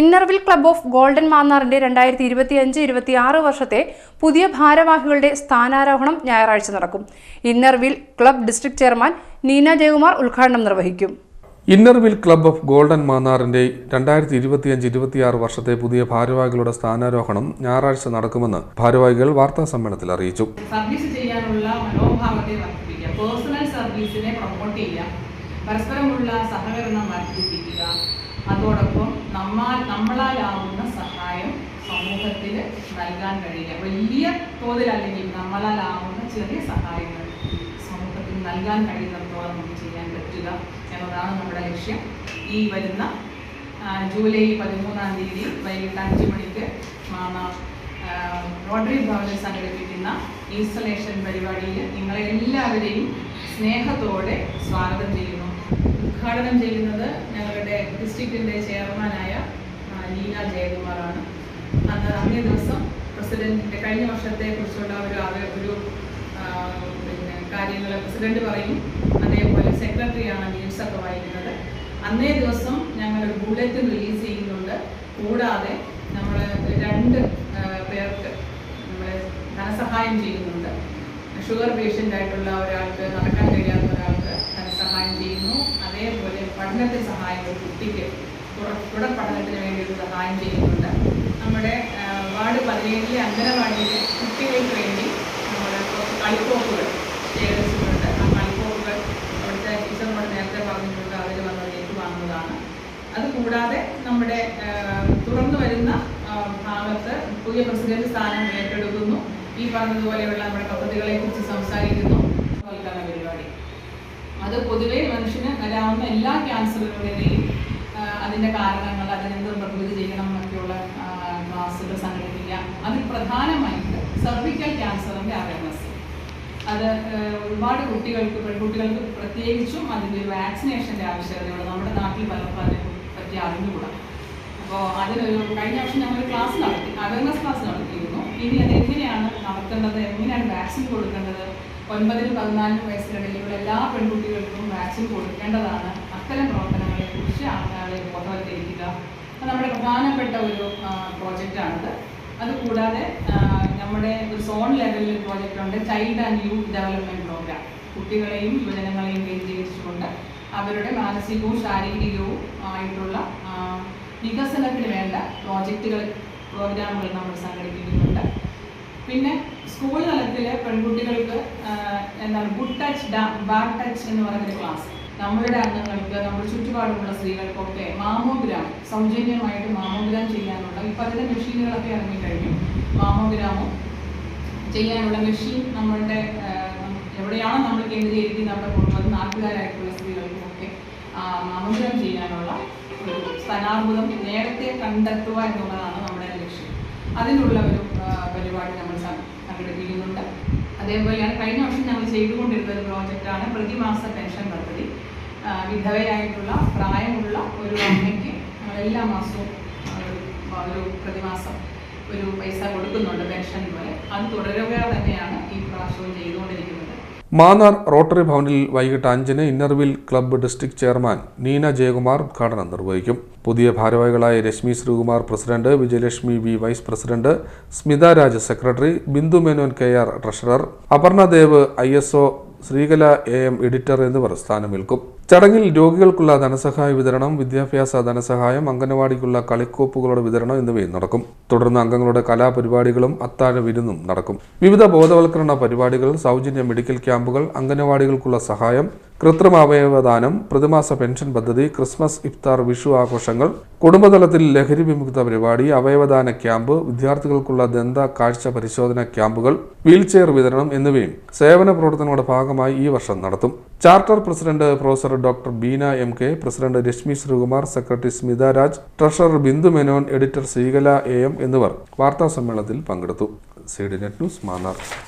Inner wheel club of golden മാന്നാറിന്റെ രണ്ടായിരത്തി ഇരുപത്തി അഞ്ച് ഇരുപത്തി ആറ് വർഷത്തെ പുതിയ ഭാരവാഹികളുടെ സ്ഥാനാരോഹണം ഞായറാഴ്ച നടക്കും. Inner wheel club district chairman Neena Jayakumar ഉദ്ഘാടനം നിർവഹിക്കും. Inner wheel club of golden മാന്നാറിന്റെ രണ്ടായിരത്തി ഇരുപത്തിയഞ്ച് ഇരുപത്തിയാറ് വർഷത്തെ പുതിയ ഭാരവാഹികളുടെ സ്ഥാനാരോഹണം ഞായറാഴ്ച നടക്കുമെന്ന് ഭാരവാഹികൾ വാർത്താ സമ്മേളനത്തിൽ അറിയിച്ചു. സർവീസ് ചെയ്യാനുള്ള മനോഭാവത്തെ വർദ്ധിപ്പിക്കുക പേഴ്സണൽ സർവീസിനെ പ്രൊമോട്ട് ചെയ്യുക പരസ്പരമുള്ള സഹകരണം വർദ്ധിപ്പിക്കുക. അതോടൊപ്പം നമ്മൾ നമ്മളാലാവുന്ന സഹായം സമൂഹത്തിൽ നൽകാൻ കഴിയുക വലിയ തോതിൽ തോതിലല്ലെങ്കിൽ നമ്മളാലാവുന്ന ചെറിയ സഹായങ്ങൾ സമൂഹത്തിൽ നൽകാൻ കഴിയുന്നിടത്തോളം നമുക്ക് ചെയ്യാൻ പറ്റുക എന്നതാണ് നമ്മുടെ ലക്ഷ്യം. ഈ വരുന്ന ജൂലൈ പതിമൂന്നാം തീയതി വൈകിട്ട് അഞ്ച് മണിക്ക് മാമ റോട്ടറി ഭവനിൽ സംഘടിപ്പിക്കുന്ന ഇൻസ്റ്റലേഷൻ പരിപാടിയിൽ നിങ്ങളെ എല്ലാവരെയും സ്നേഹത്തോടെ സ്വാഗതം ചെയ്യുന്നു. ഉദ്ഘാടനം ചെയ്യുന്നത് ഞങ്ങളുടെ ഡിസ്ട്രിക്റ്റിന്റെ ചെയർമാനായ ലീന ജയകുമാറാണ്. അന്ന് അന്നേ ദിവസം പ്രസിഡന്റിന്റെ കഴിഞ്ഞ വർഷത്തെ കുറിച്ചുള്ള ഒരു ഒരു പിന്നെ കാര്യങ്ങൾ പ്രസിഡന്റ് പറയും. അതേപോലെ സെക്രട്ടറിയാണ് ന്യൂസ് ഒക്കെ വായിക്കുന്നത്. അന്നേ ദിവസം ഞങ്ങൾ ഒരു ബുള്ളറ്റ് റിലീസ് ചെയ്യുന്നുണ്ട്. കൂടാതെ നമ്മൾ രണ്ട് പേർക്ക് നമ്മൾ ധനസഹായം ചെയ്യുന്നുണ്ട്. ഷുഗർ പേഷ്യന്റ് ആയിട്ടുള്ള ഒരാൾക്ക് നടക്കാൻ കഴിയാത്ത ധനസഹായം ചെയ്യുന്നു. അതേപോലെ പഠനത്തിൽ സഹായം കുട്ടിക്ക് തുടർ പഠനത്തിന് വേണ്ടി ഒരു സഹായം ചെയ്യുന്നുണ്ട്. നമ്മുടെ വാർഡ് പതിനേഴിലെ അംഗനവാടിയിലെ കുട്ടികൾക്ക് വേണ്ടി നമ്മൾ കളിക്കോപ്പുകൾ ശേഖരിച്ചിട്ടുണ്ട്. ആ കളിക്കോപ്പുകൾ അവിടുത്തെ ടീച്ചർമാർ നേരത്തെ പറഞ്ഞിട്ടുണ്ട്. അവർ വന്നത് ഏറ്റുവാങ്ങുന്നതാണ് അതുകൂടാതെ നമ്മുടെ തുറന്നു വരുന്ന ഭാഗത്ത് പുതിയ പ്രസിഡന്റ് സ്ഥാനം ഏറ്റെടുക്കുന്നു. ഈ പറഞ്ഞതുപോലെയുള്ള നമ്മുടെ പദ്ധതികളെ കുറിച്ച് സംസാരിക്കുന്നു. അത് പൊതുവേ മനുഷ്യന് വരാവുന്ന എല്ലാ ക്യാൻസറുകളുടെയും അതിന്റെ കാരണങ്ങൾ അതിനെന്ത് പ്രതിവിധി ചെയ്യണം എന്നൊക്കെയുള്ള ക്ലാസ്സുകൾ സംഘടിപ്പിക്കുക. അതിൽ പ്രധാനമായിട്ട് സർവിക്കൽ ക്യാൻസറിന്റെ അവയർനെസ് അത് ഒരുപാട് കുട്ടികൾക്ക് പെൺകുട്ടികൾക്ക് പ്രത്യേകിച്ചും അതിന്റെ വാക്സിനേഷന്റെ ആവശ്യകതയുണ്ട്. നമ്മുടെ നാട്ടിൽ പലർക്കും അതിനെ പറ്റി അറിഞ്ഞുകൂടാ. അപ്പോൾ അതിനൊരു കഴിഞ്ഞ വർഷം ഞങ്ങൾ ക്ലാസ് നടത്തി അവയർനെസ് ക്ലാസ് നടത്തിയിരുന്നു. ഇനി അത് എങ്ങനെയാണ് നടത്തേണ്ടത്? എങ്ങനെയാണ് വാക്സിൻ കൊടുക്കേണ്ടത്? ഒൻപതിനും പതിനാലിനും വയസ്സിനിടയിലുള്ള എല്ലാ പെൺകുട്ടികൾക്കും വാക്സിൻ കൊടുക്കേണ്ടതാണ്. അത്തരം പ്രവർത്തനങ്ങളെ കുറിച്ച് ആളുകളെ ബോധവൽക്കരിക്കുക. നമ്മുടെ പ്രധാനപ്പെട്ട ഒരു പ്രോജക്റ്റാണിത്. അതുകൂടാതെ നമ്മുടെ ഒരു സോൺ ലെവലിൽ പ്രോജക്റ്റ് ഉണ്ട് child and youth development programme. കുട്ടികളെയും യുവജനങ്ങളെയും കേന്ദ്രീകരിച്ചുകൊണ്ട് അവരുടെ മാനസികവും ശാരീരികവും ആയിട്ടുള്ള വികസനത്തിന് വേണ്ട പ്രോജക്റ്റുകൾ പ്രോഗ്രാമുകൾ നമ്മൾ സംഘടിപ്പിക്കുന്നുണ്ട്. പിന്നെ സ്കൂൾ തലത്തിൽ പെൺകുട്ടികൾക്ക് എന്താണ് ഗുഡ് ടച്ച് ബാഡ് ടച്ച് എന്ന് പറയുന്ന ക്ലാസ് നമ്മളുടെ അംഗങ്ങൾക്ക് നമ്മുടെ ചുറ്റുപാടുമുള്ള സ്ത്രീകൾക്കൊക്കെ മാമോഗ്രാം സൗജന്യമായിട്ട് മാമോഗ്രാം ചെയ്യാനുള്ള ഇപ്പം അതിന്റെ മെഷീനുകളൊക്കെ ഇറങ്ങിക്കഴിഞ്ഞു മാമോഗ്രാമോ ചെയ്യാനുള്ള മെഷീൻ നമ്മളുടെ എവിടെയാണ് നമ്മൾ കേന്ദ്രീകരിക്കുന്നത് നമ്മുടെ കുടുംബത്തിൽ നാട്ടുകാരായിട്ടുള്ള സ്ത്രീകൾക്കൊക്കെ മാമോഗ്രാം ചെയ്യാനുള്ള ഒരു സ്ഥാനാർബുദം നേരത്തെ കണ്ടെത്തുക എന്നുള്ളതാണ് അതിനുള്ള ഒരു പരിപാടി നമ്മൾ സംഘടിപ്പിക്കുന്നുണ്ട്. അതേപോലെയാണ് കഴിഞ്ഞ വർഷം ഞങ്ങൾ ചെയ്തുകൊണ്ടിരുന്ന ഒരു പ്രോജക്റ്റാണ് പ്രതിമാസ പെൻഷൻ പദ്ധതി. വിധവയായിട്ടുള്ള പ്രായമുള്ള ഒരു അമ്മയ്ക്ക് എല്ലാ മാസവും ഒരു പ്രതിമാസം ഒരു പൈസ കൊടുക്കുന്നുണ്ട് പെൻഷൻ പോലെ. അത് തുടരുക തന്നെയാണ് ഈ പ്രാവശ്യവും ചെയ്തുകൊണ്ടിരിക്കുന്നത്. മാന്നാർ റോട്ടറി ഭവനിൽ വൈകിട്ട് അഞ്ചിന് inner wheel club district chairman Neena Jayakumar ഉദ്ഘാടനം നിർവഹിക്കും. പുതിയ ഭാരവാഹികളായ Rashmi Sreekumar president Vijayalakshmi V vice president Smitha Raj secretary Bindu Menon K R treasurer Aparnadev I S O Sreekala A M editor എന്നിവർ സ്ഥാനമേൽക്കും. ചടങ്ങിൽ രോഗികൾക്കുള്ള ധനസഹായ വിതരണം വിദ്യാഭ്യാസ ധനസഹായം അംഗനവാടിക്കുള്ള കളിക്കോപ്പുകളുടെ വിതരണം എന്നിവയും നടക്കും. തുടർന്ന് അംഗങ്ങളുടെ കലാപരിപാടികളും അത്താഴ വിരുന്നും നടക്കും. വിവിധ ബോധവൽക്കരണ പരിപാടികൾ സൗജന്യ മെഡിക്കൽ ക്യാമ്പുകൾ അംഗനവാടികൾക്കുള്ള സഹായം കൃത്രിമ അവയവദാനം പ്രതിമാസ പെൻഷൻ പദ്ധതി ക്രിസ്മസ് ഇഫ്താർ വിഷു ആഘോഷങ്ങൾ കുടുംബതലത്തിൽ ലഹരി വിമുക്ത പരിപാടി അവയവദാന ക്യാമ്പ് വിദ്യാർത്ഥികൾക്കുള്ള ദന്ത കാഴ്ച പരിശോധന ക്യാമ്പുകൾ വീൽചെയർ വിതരണം എന്നിവയും സേവന പ്രവർത്തനങ്ങളുടെ ഭാഗമായി ഈ വർഷം നടത്തും. Charter president professor doctor Beena M K president Rashmi Sreekumar secretary Smitha Raj treasurer Bindu Menon editor Sreekala A M എന്നിവർ വാർത്താ സമ്മേളനത്തിൽ പങ്കെടുത്തു. C net news Mannar.